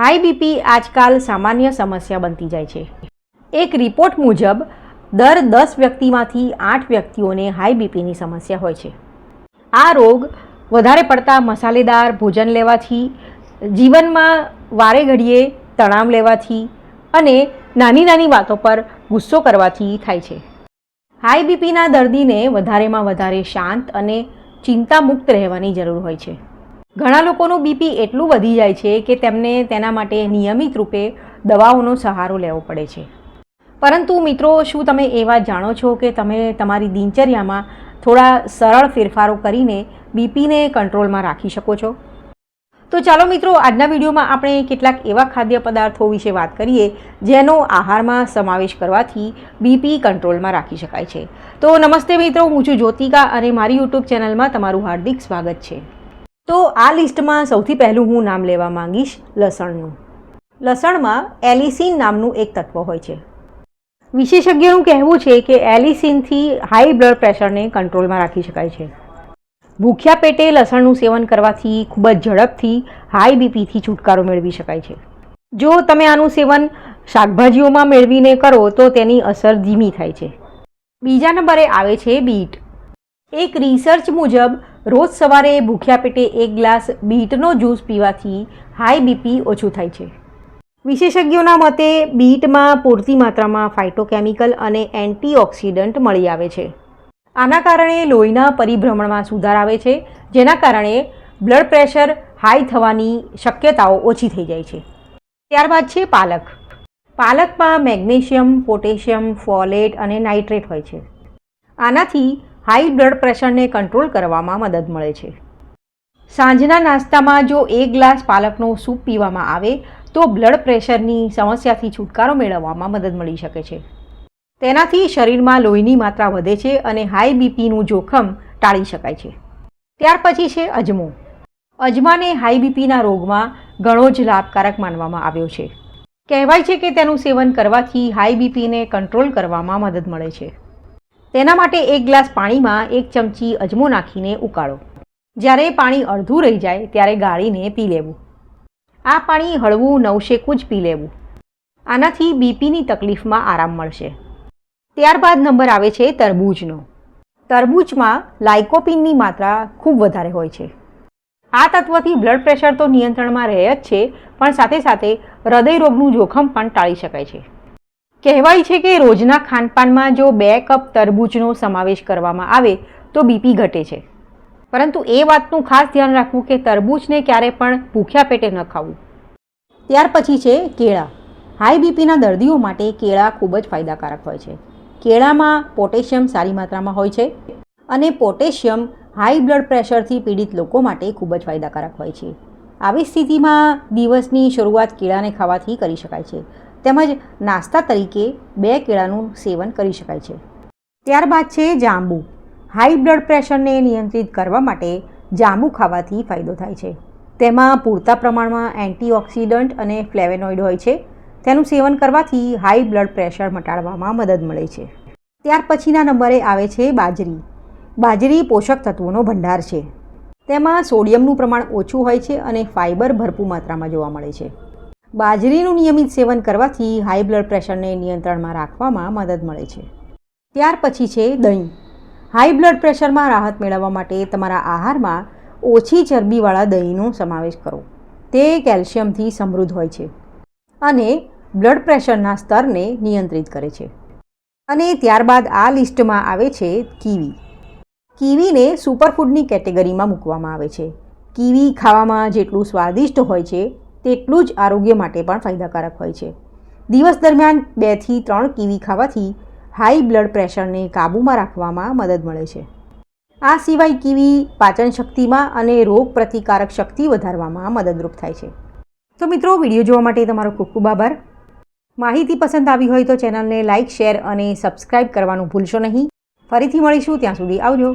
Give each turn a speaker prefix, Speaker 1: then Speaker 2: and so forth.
Speaker 1: High BP આજકાલ સામાન્ય સમસ્યા બનતી જાય છે. એક રિપોર્ટ મુજબ, દર દસ વ્યક્તિમાંથી આઠ વ્યક્તિઓને હાઈ બીપીની સમસ્યા હોય છે. આ રોગ વધારે પડતા મસાલેદાર ભોજન લેવાથી, જીવનમાં વારે ઘડીએ તણાવ લેવાથી અને નાની નાની વાતો પર ગુસ્સો કરવાથી થાય છે. હાઈ બીપીના દર્દીને વધારેમાં વધારે શાંત અને ચિંતામુક્ત રહેવાની જરૂર હોય છે. ઘણા લોકોનું બીપી એટલું વધી જાય છે કે તેમને તેના માટે નિયમિત રૂપે દવાઓનો સહારો લેવો પડે છે. પરંતુ મિત્રો, શું તમે એ વાત જાણો છો કે તમે તમારી દિનચર્યામાં થોડા સરળ ફેરફારો કરીને બીપીને કંટ્રોલમાં રાખી શકો છો? તો ચાલો મિત્રો, આજના વિડીયોમાં આપણે કેટલાક એવા ખાદ્ય પદાર્થો વિશે વાત કરીએ જેનો આહારમાં સમાવેશ કરવાથી બીપી કંટ્રોલમાં રાખી શકાય છે. તો નમસ્તે મિત્રો, હું છું જ્યોતિકા અને મારી યુટ્યુબ ચેનલમાં તમારું હાર્દિક સ્વાગત છે. તો આ લિસ્ટમાં સૌથી પહેલું હું નામ લેવા માંગીશ, લસણનું. લસણમાં એલિસિન નામનું એક તત્વ હોય છે. વિશેષજ્ઞોનું કહેવું છે કે એલિસિનથી હાઈ બ્લડ પ્રેશરને કંટ્રોલમાં રાખી શકાય છે. ભૂખ્યા પેટે લસણનું સેવન કરવાથી ખૂબ જ ઝડપથી હાઈ બીપીથી છુટકારો મેળવી શકાય છે. જો તમે આનું સેવન શાકભાજીઓમાં મેળવીને કરો તો તેની અસર ધીમી થાય છે. બીજા નંબરે આવે છે બીટ. એક રિસર્ચ મુજબ રોજ સવારે ભૂખ્યા પેટે એક ગ્લાસ બીટનો જ્યુસ પીવાથી હાઈ બીપી ઓછું થાય છે. વિશેષજ્ઞોના મતે બીટમાં પૂરતી માત્રામાં ફાઇટોકેમિકલ અને એન્ટીઓક્સિડન્ટ મળી આવે છે. આના કારણે લોહીના પરિભ્રમણમાં સુધાર આવે છે, જેના કારણે બ્લડ પ્રેશર હાઈ થવાની શક્યતાઓ ઓછી થઈ જાય છે. ત્યારબાદ છે પાલક. પાલકમાં મેગ્નેશિયમ, પોટેશિયમ, ફોલેટ અને નાઇટ્રેટ હોય છે. આનાથી હાઈ બ્લડ પ્રેશરને કંટ્રોલ કરવામાં મદદ મળે છે. સાંજના નાસ્તામાં જો એક ગ્લાસ પાલકનો સૂપ પીવામાં આવે, તો બ્લડ પ્રેશરની સમસ્યાથી છુટકારો મેળવવામાં મદદ મળી શકે છે. તેનાથી શરીરમાં લોહીની માત્રા વધે છે અને હાઈ બીપીનું જોખમ ટાળી શકાય છે. ત્યાર પછી છે અજમો. અજમાને હાઈ બીપીના રોગમાં ઘણો જ લાભકારક માનવામાં આવ્યો છે. કહેવાય છે કે તેનું સેવન કરવાથી હાઈ બીપીને કંટ્રોલ કરવામાં મદદ મળે છે. તેના માટે એક ગ્લાસ પાણીમાં એક ચમચી અજમો નાખીને ઉકાળો. જ્યારે પાણી અડધું રહી જાય ત્યારે ગાળીને પી લેવું. આ પાણી હળવું નવશેકું જ પી લેવું. આનાથી બીપીની તકલીફમાં આરામ મળશે. ત્યારબાદ નંબર આવે છે તરબૂચનો. તરબૂચમાં લાઇકોપિનની માત્રા ખૂબ વધારે હોય છે. આ તત્વથી બ્લડ પ્રેશર તો નિયંત્રણમાં રહે જ છે, પણ સાથે સાથે હૃદયરોગનું જોખમ પણ ટાળી શકાય છે. કહેવાય છે કે રોજના ખાનપાનમાં જો બે કપ તરબૂચનો સમાવેશ કરવામાં આવે, તો બીપી ઘટે છે. પરંતુ એ વાતનું ખાસ ધ્યાન રાખવું કે તરબૂચને ક્યારે પણ ભૂખ્યા પેટે ન ખાવું. ત્યાર પછી છે કેળા. હાઈ બીપીના દર્દીઓ માટે કેળા ખૂબ જ ફાયદાકારક હોય છે. કેળામાં પોટેશિયમ સારી માત્રામાં હોય છે અને પોટેશિયમ હાઈ બ્લડ પ્રેશરથી પીડિત લોકો માટે ખૂબ જ ફાયદાકારક હોય છે. આવી સ્થિતિમાં દિવસની શરૂઆત કેળાને ખાવાથી કરી શકાય છે. તેમજ નાસ્તા તરીકે બે કેળાનું સેવન કરી શકાય છે. ત્યારબાદ છે જાંબુ. હાઈ બ્લડ પ્રેશરને નિયંત્રિત કરવા માટે જાંબુ ખાવાથી ફાયદો થાય છે. તેમાં પૂરતા પ્રમાણમાં એન્ટીઓક્સિડન્ટ અને ફ્લેવેનોઇડ હોય છે. તેનું સેવન કરવાથી હાઈ બ્લડ પ્રેશર મટાડવામાં મદદ મળે છે. ત્યાર પછીના નંબરે આવે છે બાજરી. બાજરી પોષક તત્વોનો ભંડાર છે. તેમાં સોડિયમનું પ્રમાણ ઓછું હોય છે અને ફાઇબર ભરપૂર માત્રામાં જોવા મળે છે. બાજરીનું નિયમિત સેવન કરવાથી હાઈ બ્લડ પ્રેશરને નિયંત્રણમાં રાખવામાં મદદ મળે છે. ત્યાર પછી છે દહીં. હાઈ બ્લડ પ્રેશરમાં રાહત મેળવવા માટે તમારા આહારમાં ઓછી ચરબીવાળા દહીંનો સમાવેશ કરો. તે કેલ્શિયમથી સમૃદ્ધ હોય છે અને બ્લડ પ્રેશરના સ્તરને નિયંત્રિત કરે છે. અને ત્યારબાદ આ લિસ્ટમાં આવે છે કીવી. કીવીને સુપરફૂડની કેટેગરીમાં મૂકવામાં આવે છે. કીવી ખાવામાં જેટલું સ્વાદિષ્ટ હોય છે તેટલું જ આરોગ્ય માટે પણ ફાયદાકારક હોય છે. દિવસ દરમિયાન બેથી ત્રણ કીવી ખાવાથી હાઈ બ્લડ પ્રેશરને કાબૂમાં રાખવામાં મદદ મળે છે. આ સિવાય કીવી પાચન શક્તિમાં અને રોગ પ્રતિકારક શક્તિ વધારવામાં મદદરૂપ થાય છે. તો મિત્રો, વીડિયો જોવા માટે તમારો ખૂબ ખૂબ આભાર. માહિતી પસંદ આવી હોય તો ચેનલને લાઇક શેર અને સબસ્ક્રાઇબ કરવાનું ભૂલશો નહીં. ફરીથી મળીશું, ત્યાં સુધી આવજો.